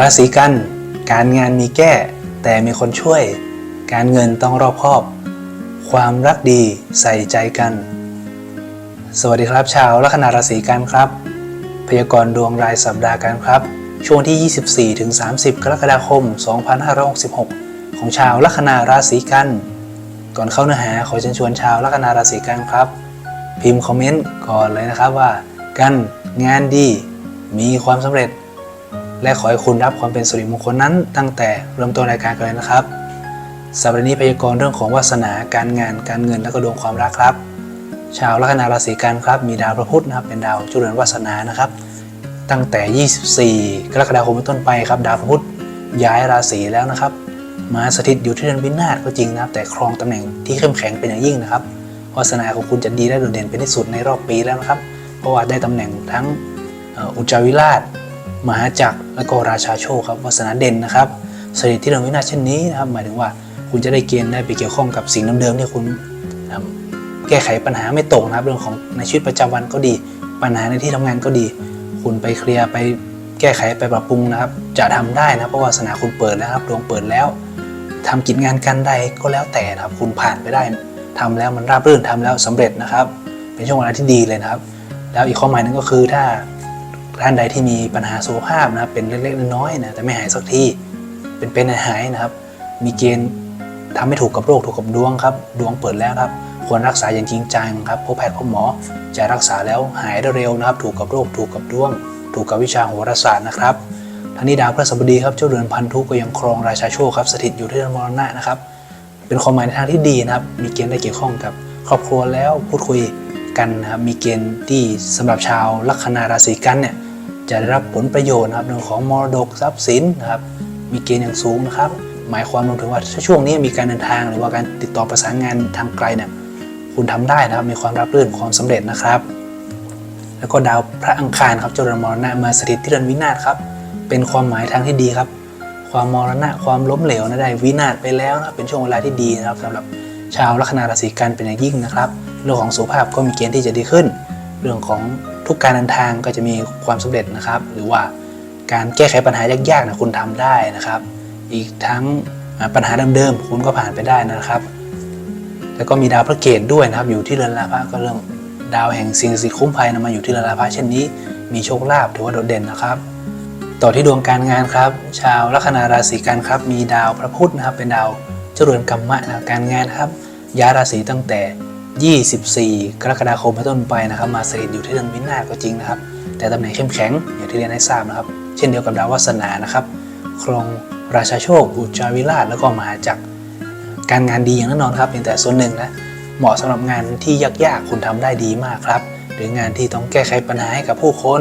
ราศีกัน การงานมีแก้ แต่มีคนช่วย การเงินต้องรอบคอบ ความรักดีใส่ใจกัน สวัสดีครับชาวลัคนาราศีกันครับ พยากรณ์ดวงรายสัปดาห์กันครับ ช่วงที่ 24-30 กรกฎาคม 2566 ของชาวลัคนาราศีกัน ก่อนเข้าเนื้อหาขอเชิญชวนชาวลัคนาราศีกันครับ พิมพ์คอมเมนต์ก่อนเลยนะครับว่า กันงานดี มีความสำเร็จ และขอให้คุณรับความเป็นสิริมงคลนั้นตั้งแต่เริ่มต้นรายการกันเลยนะครับสัปดาห์นี้พยากรณ์เรื่องของวาสนาการงาน การเงินและก็ดวงความรักครับ ชาวลัคนาราศีกันครับ มีดาวพระพุธนะครับเป็นดาวจุลเรือนวาสนานะครับ ตั้งแต่ 24 กรกฎาคมเป็นต้นไปครับ ดาวพระพุธย้ายราศีแล้วนะครับ มาสถิตอยู่ที่เรือนวินาศก็จริงนะครับ แต่ครองตำแหน่งที่เข้มแข็งเป็นอย่างยิ่งนะครับวาสนาของคุณจะดีและโดดเด่นเป็นที่สุดในรอบปีแล้วนะครับ เพราะว่าได้ตำแหน่งทั้งอุจจาวิราช มหาจักรและก็ราชาโชคครับวาสนาเด่นนะครับสถิตที่เรือนวินาศเช่นนี้นะครับ หมายถึงว่าคุณจะได้เกณฑ์ได้ไปเกี่ยวข้องกับสิ่งเดิมๆที่คุณแก้ไขปัญหาไม่ตกนะครับ เรื่องของในชีวิตประจำวันก็ดี ปัญหาในที่ทำงานก็ดี คุณไปเคลียร์ไปแก้ไขไปปรับปรุงนะครับ จะทำได้นะเพราะวาสนาคุณเปิดแล้วครับดวงเปิดแล้วทำกิจงานการใดก็แล้วแต่นะครับ คุณผ่านไปได้ทำแล้วมันราบรื่นทำแล้วสำเร็จนะครับ เป็นช่วงเวลาที่ดีเลยนะครับ แล้วอีกข้อหมายหนึงก็คือถ้า ท่านใดที่มีปัญหาสุขภาพนะครับเป็นเล็กๆน้อยๆนะแต่ไม่หายสักทีเป็นเป็นหายนะครับ มีเกณฑ์ทำไม่ถูกกับโรคถูกกับดวงครับดวงเปิดแล้วครับ ควรรักษาอย่างจริงจังครับพบแพทย์พบหมอจะรักษาแล้วหายได้เร็วนะครับ ถูกกับโรคถูกกับดวง ถูกกับวิชาโหราศาสตร์นะครับทั้งนี้ดาวพฤหัสบดีครับเจ้าเรือนพันธุก็ยังครองราชาโชคครับสถิตอยู่ที่เรือนมรณะนะครับ เป็นความหมายในทางที่ดีนะครับ มีเกณฑ์ได้เกี่ยวข้องกับ ครอบครัวแล้วพูดคุย กันนะครับมีเกณฑ์ที่สำหรับชาวลัคนาราศีกันเนี่ยจะได้รับผลประโยชน์นะครับเรื่องของมรดกทรัพย์สินนะครับมีเกณฑ์อย่างสูงนะครับ หมายความรวมถึงว่าถ้าช่วงนี้มีการเดินทางหรือว่าการติดต่อประสานงานทางไกลเนี่ยคุณทำได้นะครับมีความรับรื่นความสำเร็จนะครับ แล้วก็ดาวพระอังคารครับเจริญมรณะมาสถิตที่เรือนวินาศครับเป็นความหมายทางที่ดีครับ ความมรณะความล้มเหลวนะได้วินาศไปแล้วนะเป็นช่วงเวลาที่ดีนะครับสำหรับชาวลัคนาราศีกันเป็นอย่างยิ่งนะครับ เรื่องของสุขภาพก็มีเกณฑ์ที่จะดีขึ้น เรื่องของทุกการเดินทางก็จะมีความสำเร็จนะครับ หรือว่าการแก้ไขปัญหายากๆนะคุณทำได้นะครับ อีกทั้งปัญหาเดิมๆคุณก็ผ่านไปได้นะครับ แล้วก็มีดาวพระเกตด้วยนะครับ อยู่ที่เรือนลาภะก็เรื่องดาวแห่งสิ่งศักดิ์สิทธิ์คุ้มภัยนะมาอยู่ที่เรือนลาภะเช่นนี้ มีโชคลาภถือว่าโดดเด่นนะครับ ต่อที่ดวงการงานครับ ชาวลัคนาราศีกันครับ มีดาวพระพุธนะครับ เป็นดาวเจริญกรรมะนะการงานครับย้ายราศีตั้งแต่ 24 กรกฎาคมเป็นต้นไปนะครับ มาสถิตอยู่ที่เรือนวินาก็จริงนะครับ แต่ตำแหน่งเข้มแข็งอย่างที่เรียนให้ทราบนะครับ เช่นเดียวกับดาววาสนานะครับครองราชาโชคอุจจาวิราชแล้วก็มหาจักรการงานดีอย่างแน่นอนครับเพียงแต่ส่วนหนึ่งนะเหมาะสำหรับงานที่ยากๆคุณทำได้ดีมากครับ หรืองานที่ต้องแก้ไขปัญหาให้กับผู้คน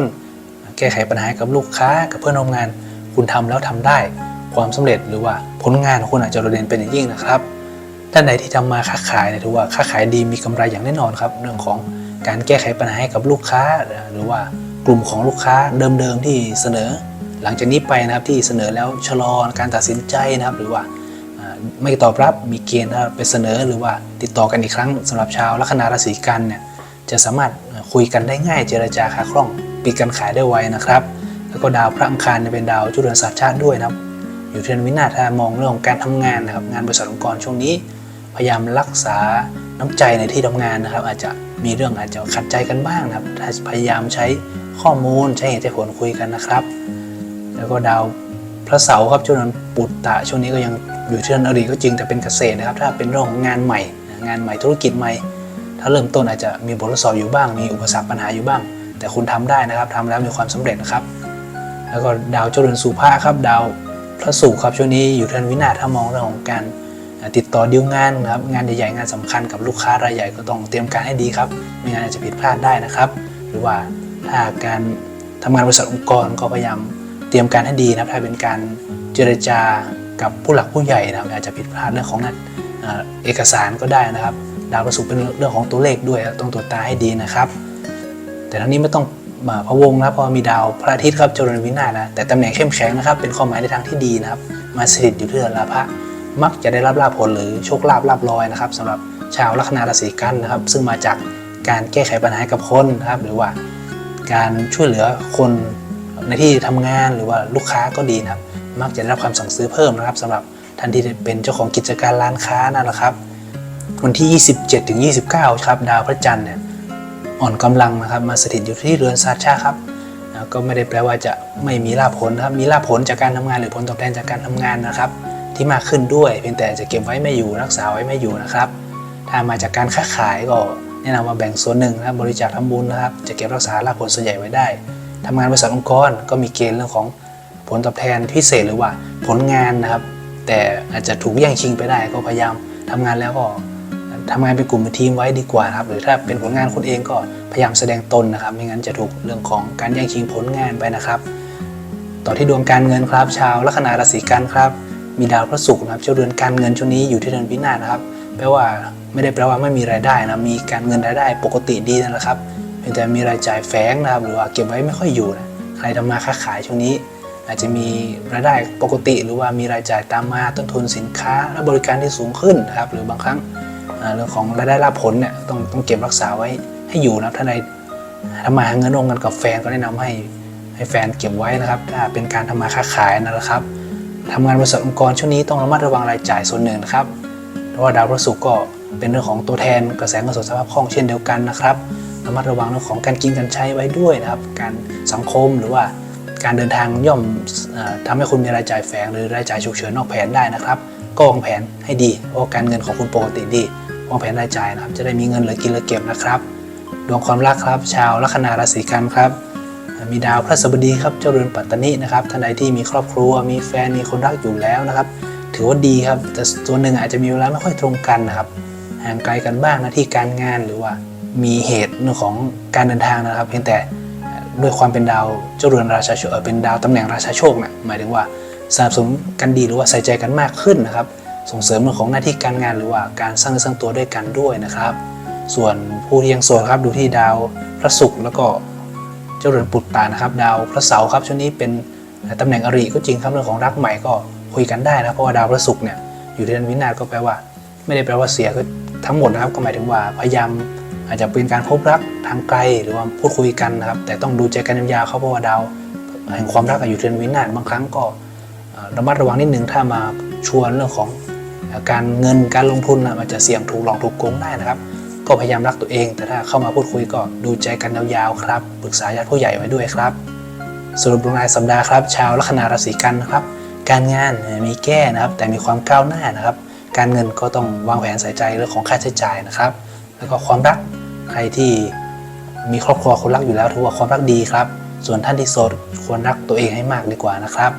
แก้ไขปัญหาให้กับลูกค้ากับเพื่อนร่วมงาน คุณทำแล้วทำได้ ความสำเร็จหรือว่าผลงานของคุณอาจจะโดดเด่นเป็นอย่างยิ่งนะครับ ท่านใดที่ทำมาค้าขายเนี่ยถือว่าค้าขายดีมีกำไรอย่างแน่นอนครับ เรื่องของการแก้ไขปัญหาให้กับลูกค้า หรือว่ากลุ่มของลูกค้าเดิมๆที่เสนอ หลังจากนี้ไปนะครับที่เสนอแล้วชะลอการตัดสินใจนะครับ หรือว่าไม่ตอบรับมีเกณฑ์นะครับไปเสนอหรือว่าติดต่อกันอีกครั้งสำหรับชาวลัคนาราศีกันเนี่ยจะสามารถคุยกันได้ง่ายเจรจาค้าคล่องปิดการขายได้ไวนะครับ แล้วก็ดาวพระอังคารเนี่ยเป็นดาวจุลเรือนศาสตร์ชาติด้วยนะครับ อยู่ที่เรือนวินาศถ้ามองเรื่องของการทำงานนะครับงานบริษัทองค์กรช่วงนี้ พยายามรักษาน้ำใจในที่ทำงานนะครับ อาจจะมีเรื่องอาจจะขัดใจกันบ้างนะครับพยายามใช้ข้อมูลใช้เหตุใช้ผลคุยกันนะครับ แล้วก็ดาวพระเสาร์ครับช่วงนั้นปุตตะช่วงนี้ก็ยังอยู่ที่เรือนอริก็จริงแต่เป็นเกษตรนะครับ ถ้าเป็นเรื่องของงานใหม่ งานใหม่ธุรกิจใหม่ ถ้าเริ่มต้นอาจจะมีบททดสอบอยู่บ้าง มีอุปสรรคปัญหาอยู่บ้าง แต่คุณทำได้นะครับทำแล้วมีความสำเร็จนะครับ แล้วก็ดาวเจริญสุภาครับดาวพระศุกร์ครับช่วงนี้อยู่ที่เรือนวินาศถ้ามองเรื่องของการ ติดต่อดีลงานครับงานใหญ่ๆงานสำคัญกับลูกค้ารายใหญ่ก็ต้องเตรียมการให้ดีครับไม่งั้นอาจจะผิดพลาดได้นะครับ หรือว่าถ้าการทำงานบริษัทองค์กรก็พยายามเตรียมการให้ดีนะครับถ้าเป็นการเจรจากับผู้หลักผู้ใหญ่นะครับอาจจะผิดพลาดเรื่องของนั้นเอกสารก็ได้นะครับ ดาวประสุเป็นเรื่องของตัวเลขด้วยต้องตรวจตาให้ดีนะครับ แต่ทั้งนี้ไม่ต้องมาพะวงนะพราะมีดาวพระอาทิตย์ครับเจริญวินาศนะแต่ตำแหน่งเข้มแข็งนะครับ เป็นความหมายในทางที่ดีนะครับ มาสถิตอยู่ที่รือนลาภะ มักจะได้รับลาภผลหรือโชคลาภลาภลอยนะครับสำหรับชาวลัคนาราศีกันนะครับ ซึ่งมาจากการแก้ไขปัญหากับคนนะครับ หรือว่าการช่วยเหลือคนในที่ทำงานหรือว่าลูกค้าก็ดีนะครับ มักจะได้รับคำสั่งซื้อเพิ่มนะครับสำหรับท่านที่เป็นเจ้าของกิจการร้านค้านั่นแหละครับวันที่ 27ถึง29 ครับ ดาวพระจันทร์เนี่ยอ่อนกำลังนะครับ มาสถิตอยู่ที่เรือนซาชาครับก็ไม่ได้แปลว่าจะไม่มีลาภผลนะครับ มีลาภผลจากการทำงานหรือผลตอบแทนจากการทำงานนะครับ ที่มากขึ้นด้วย เพียงแต่จะเก็บไว้ไม่อยู่รักษาไว้ไม่อยู่นะครับ ถ้ามาจากการค้าขายก็แนะนำมาแบ่งส่วนหนึ่งนะครับบริจาคทำบุญนะครับ จะเก็บรักษาลาภผลส่วนใหญ่ไว้ได้ทำงานบริษัทองค์กรก็มีเกณฑ์เรื่องของผลตอบแทนพิเศษหรือว่าผลงานนะครับ แต่อาจจะถูกแย่งชิงไปได้ก็พยายามทำงานแล้วก็ทำงานเป็นกลุ่มเป็นทีมไว้ดีกว่าครับ หรือถ้าเป็นผลงานคุณเองก็พยายามแสดงตนนะครับ ไม่งั้นจะถูกเรื่องของการแย่งชิงผลงานไปนะครับ ต่อที่ดวงการเงินครับ ชาวลัคนาราศีกันครับ มีดาวพระศุกร์นะครับเจ้าเดือนการเงินช่วงนี้อยู่ที่เดือนพินาศนะครับแปลว่าไม่ได้แปลว่าไม่มีรายได้นะมีการเงินรายได้ปกติดีนั่นแหละครับเพียงแต่มีรายจ่ายแฝงนะครับหรือว่าเก็บไว้ไม่ค่อยอยู่นะใครทำมาค้าขายช่วงนี้ อาจจะมีรายได้ปกติ หรือว่ามีรายจ่ายตามมาต้นทุนสินค้า และบริการที่สูงขึ้นนะครับ หรือบางครั้งเรื่องของรายได้รับผลเนี่ยต้องต้องเก็บรักษาไว้ให้อยู่นะถ้าในทำมาหาเงินร่วมกันกับแฟนก็แนะนำให้ให้แฟนเก็บไว้นะครับ ถ้าเป็นการทำมาค้าขายนั่นแหละครับ ทำงานบริษัทองค์กรช่วงนี้ต้องระมัดระวังรายจ่ายส่วนหนึ่งนะครับเพราะว่าดาวพฤหัสก็เป็นเรื่องของตัวแทนกระแสเงินสดสภาพคล่องเช่นเดียวกันนะครับระมัดระวังเรื่องของการกินการใช้ไว้ด้วยนะครับ การสังคมหรือว่าการเดินทางย่อมออทำให้คุณมีรายจ่ายแฝงหรือรายจ่ายฉุกเฉินนอกแผนได้นะครับ ก็วางแผนให้ดีเพราะว่าการเงินของคุณปกติดีวางแผนรายจ่ายนะครับ จะได้มีเงินเหลือกินเหลือเก็บนะครับ ดวงความรักครับ ชาวลัคนาราศีกันครับ มีดาวพระศัสบดีครับเจ้าเรือนปัตตานีนะครับท่านใดที่มีครอบครัว มีแฟนมีคนรักอยู่แล้วนะครับ ถือว่าดีครับแต่ส่วนหนึ่งอาจจะมีเวลาไม่ค่อยตรงกันนะครับห่างไกลกันบ้างนะที่การงานหรือว่ามีเหตุเรื่องของการเดินทางนะครับ เพียงแต่ด้วยความเป็นดาวเจ้าเรือนราชาโชคเป็นดาวตำแหน่งราชาโชคนะหมายถึงว่าสนับสนุนกันดีหรือว่าใส่ใจกันมากขึ้นนะครับ ส่งเสริมเรื่องของหน้าที่การงานหรือว่าการสร้างสร้างตัวด้วยกันด้วยนะครับ ส่วนผู้ที่ยังโสดครับดูที่ดาวพระศุกร์แล้วก็ เจ้าเรือนปุตตานะครับ ดาวพระเสาร์ครับช่วงนี้เป็นตำแหน่งอริก็จริงครับเรื่องของรักใหม่ก็คุยกันได้นะเพราะว่าดาวพระศุกร์เนี่ยอยู่ในเดือนวินาศก็แปลว่า ไม่ได้แปลว่าเสียคือทั้งหมดนะครับก็หมายถึงว่าพยายามอาจจะเป็นการพบรักทางไกลหรือว่าพูดคุยกันนะครับ แต่ต้องดูใจกันยาวๆเขาเพราะว่าดาวแห่งความรักอยู่เดือนวินาศบางครั้งก็ระมัดระวังนิดนึงถ้ามาชวนเรื่องของการเงินการลงทุนนะมันจะเสี่ยงถูกหลอกถูกโกงได้นะครับ ก็พยายามรักตัวเอง แต่ถ้าเข้ามาพูดคุยก็ดูใจกันยาวๆครับปรึกษาญาติผู้ใหญ่ไว้ด้วยครับสรุปดวงรายสัปดาห์ครับ ชาวลัคนาราศีกันนะครับ การงานมีแก้นะครับ แต่มีความก้าวหน้านะครับ การเงินก็ต้องวางแผนใส่ใจเรื่องของค่าใช้จ่ายนะครับ แล้วก็ความรักใครที่มีครอบครัวคนรักอยู่แล้วถือว่าความรักดีครับ ส่วนท่านที่โสดควรรักตัวเองให้มากดีกว่านะครับ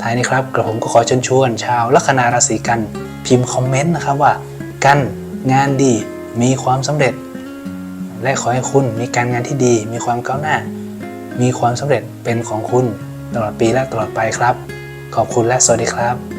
ท้ายนี้ครับกระผมก็ขอเชิญชวน ชาวลัคนาราศีกัน พิมพ์คอมเมนต์นะครับว่า กันงานดี มีความสำเร็จ และขอให้คุณมีการงานที่ดี มีความก้าวหน้า มีความสำเร็จเป็นของคุณตลอดปีและตลอดไปครับ ขอบคุณและสวัสดีครับ